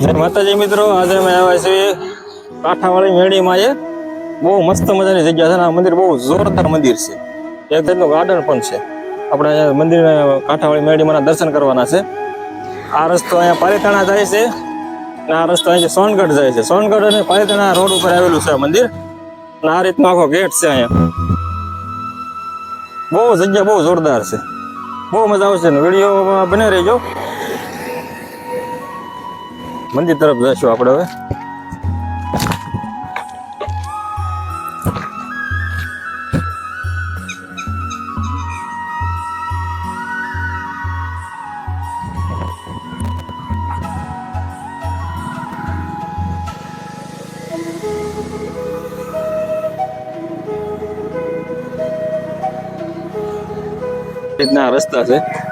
જય માતાજી મિત્રો, આજે અમે આવ્યા છીએ કાંઠાવાળી મેળીમાં એ. બહુ મસ્ત મજાની જગ્યા છે આ મંદિર બહુ જોરદાર મંદિર છે. એક જાતનું ગાર્ડન પણ છે. આપણે અહીંયા મંદિર કાંઠાવાળી મેળીમાં દર્શન કરવાના છે. આ રસ્તો અહીંયા પાલીતાણા જાય છે અને આ રસ્તો અહીંથી સોનગઢ જાય છે. સોનગઢ અને પાલીતાણા રોડ ઉપર આવેલું છે મંદિર. અને આ રીતનો આખો ગેટ છે અહીંયા. બહુ જગ્યા બહુ જોરદાર છે. બહુ મજા આવશે ને. વિડીયોમાં બને રહેજો. મંદિર તરફ જઈશું આપણે હવે. રીતના રસ્તા છે.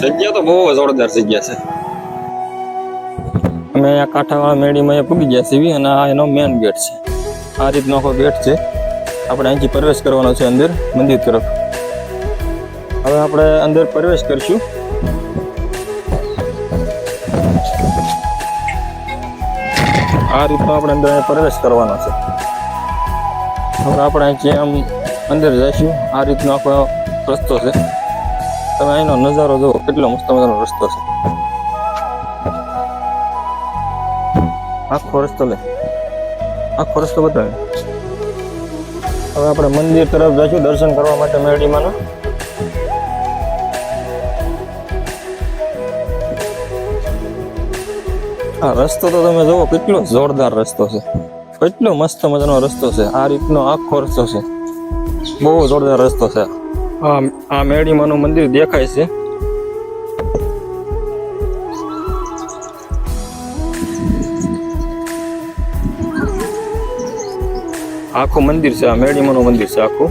જગ્યા તો બહુ જોરદાર જગ્યા છે. અમે અહીંયા કાંઠાવાળા મેળીમાં અહીંયા પૂગી ગયા છીએ અને આ એનો મેન ગેટ છે. આ રીતનો આખો ગેટ છે. આપણે અહીંથી પ્રવેશ કરવાનો છે અંદર, મંદિર તરફ. હવે આપણે અંદર પ્રવેશ કરીશું. આ રીતનો આપણે અંદર પ્રવેશ કરવાનો છે. હવે આપણે અહીંથી આમ અંદર જઈશું. આ રીતનો આખો રસ્તો છે. તમે અહીંનો નજારો જુઓ, કેટલો મસ્ત મજાનો રસ્તો છે. આખો રસ્તો લે. આખો રસ્તો બતાવે. હવે આપણે મંદિર તરફ જઈશું દર્શન કરવા માટે મેરડીમાંના. આ રસ્તો તો તમે જુઓ, કેટલો જોરદાર રસ્તો છે. કેટલો મસ્ત મજાનો રસ્તો છે. આ રીતનો આખો રસ્તો છે. બહુ જોરદાર રસ્તો છે આ મેળીમાંનું મંદિર દેખાય છે. આખું મંદિર છે, આ મેળીમાનું મંદિર છે આખું.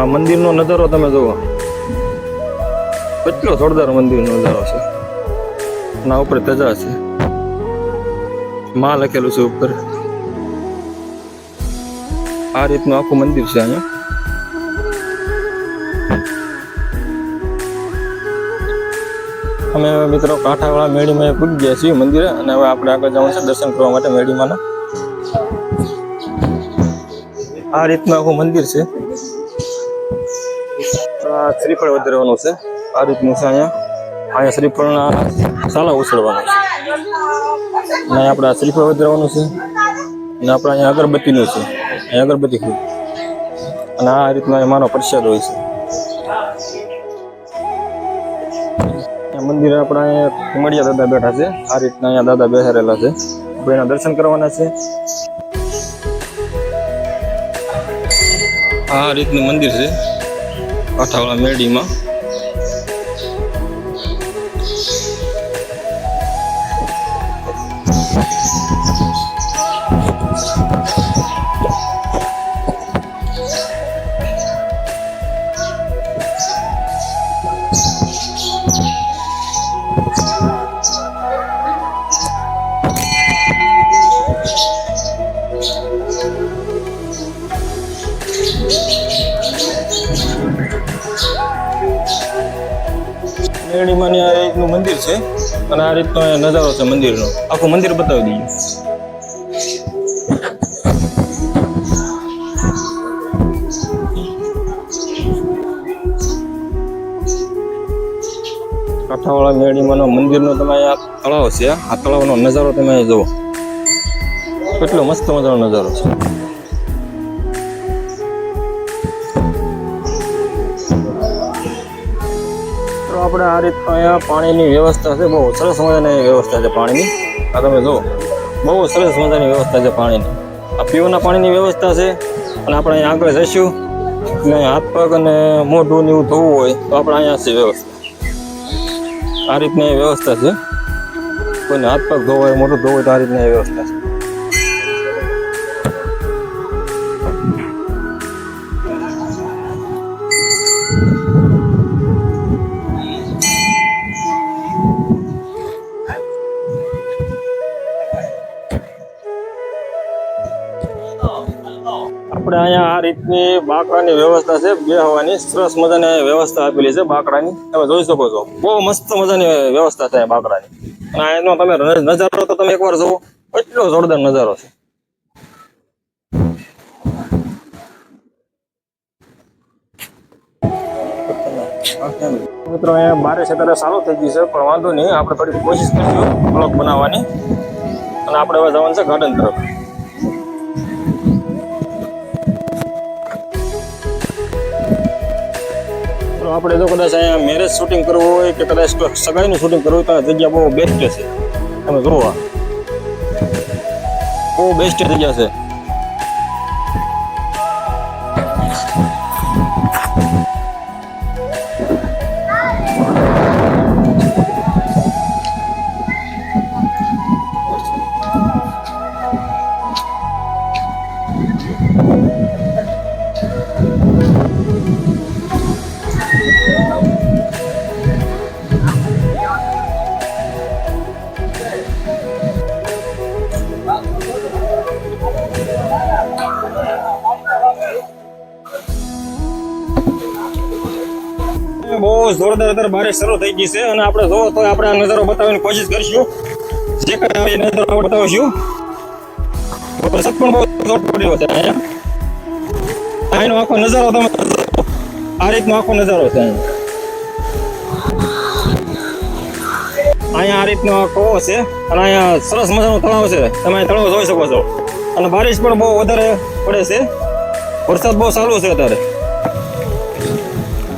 આ મંદિરનો નજારો તમે જુઓ. કેટલો જોરદાર મંદિરનો નજારો છે. ના ઉપર ધજા છે. માં લખેલું છે ઉપર. આ રીતનું આખું મંદિર છે અહીંયા. અમે મિત્રો કાંઠાવાળા મેળીમાં પૂજી ગયા છીએ મંદિરે અને હવે આપણે આગળ જવાનું છે દર્શન કરવા માટે મેળીમાંના. આ રીતનું આખું મંદિર છે. શ્રીફળ વધારવાનું છે. આ રીતનું છે અહીંયા. અહીંયા શ્રીફળના સાલા ઉછળવાના છે. અને આપણે આ વધારવાનું છે અને આપણે અહીંયા અગરબત્તીનું છે. અહીંયા અગરબત્તી ખરી અને આ રીતનો માનો પ્રસાદ હોય છે. મંદિરે આપણે અહીંયા કુમડિયા દાદા બેઠા છે. આ રીતના અહીંયા દાદા બેસાડેલા છે. આપણે એના દર્શન કરવાના છે. આ રીતનું મંદિર છે. કાંઠાવાળા મેડીમાં. Thank you. મેળીમાં આ રીતનું મંદિર છે અને આ રીતનો નજારો છે મંદિરનો. આખું મંદિર બતાવી દઈએ. કાંઠાવાળા મેળીમાંનો મંદિરનો તમે આ તળાવ છે. આ તળાવનો નજારો તમે જુઓ. કેટલો મસ્ત મજાનો નજારો છે. આપણે આ રીત અહીંયા પાણીની વ્યવસ્થા છે. બહુ સરસ મજાની વ્યવસ્થા છે પાણીની. આ તમે જુઓ. બહુ સરસ મજાની વ્યવસ્થા છે પાણીની. આ પીવાના પાણીની વ્યવસ્થા છે. અને આપણે અહીંયા આગળ જઈશું. અને હાથ પગ અને મોઢું ને એવું ધોવું હોય તો આપણે અહીંયા છે વ્યવસ્થા. આ રીતની વ્યવસ્થા છે. કોઈને હાથ પગ ધોવો હોય, મોઢું ધોવાય તો આ રીતની વ્યવસ્થા છે. રીતની બાકડાની વ્યવસ્થા છે. બેહવાની સરસ મજાની વ્યવસ્થા આપેલી છે બાકડાની. તમે જોઈ શકો છો. બહુ મસ્ત મજાની વ્યવસ્થા છે બાકડાની. અને એનો તમે નજારો તો તમે એકવાર જુઓ. એટલો જોરદાર નજારો છે. મિત્રો, અહીંયા બારે અત્યારે સારું થઈ ગયું છે, પણ વાંધો નહીં. આપણે થોડી કોશિશ કરીશું બ્લોક બનાવવાની. અને આપણે હવે જવાનું છે ગાર્ડન તરફ. આપણે જો કદાચ અહીંયા મેરેજ શૂટિંગ કરવું હોય કે કદાચ સગાઈનું શૂટિંગ કરવું હોય તો જગ્યા બહુ બેસ્ટ છે. તમે જુઓ બહુ બેસ્ટ જગ્યા છે. બહુ જોરદાર બારિશ શરૂ થઈ ગઈ છે અને આપણે જોવો તો આપણે આ નજારો બતાવવાની કોશિશ કરીશું. જે કઈ નજારો બતાવીશું. વરસાદ પણ બહુ જોર પડ્યો છે અહીંનો આખો નજારો તમે આ રીતનો આખો નજારો છે અહીંયા. અહીંયા આ રીતનો આખો છે. અને અહીંયા સરસ મજાનો તળાવ છે. તમે તળાવ જોઈ શકો છો. અને બારિશ પણ બહુ વધારે પડે છે. વરસાદ બહુ ચાલુ છે અત્યારે.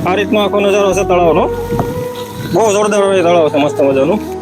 આ રીતનો આખો નજારો છે તળાવનો. બહુ જોરદાર તળાવ છે મસ્ત મજાનું.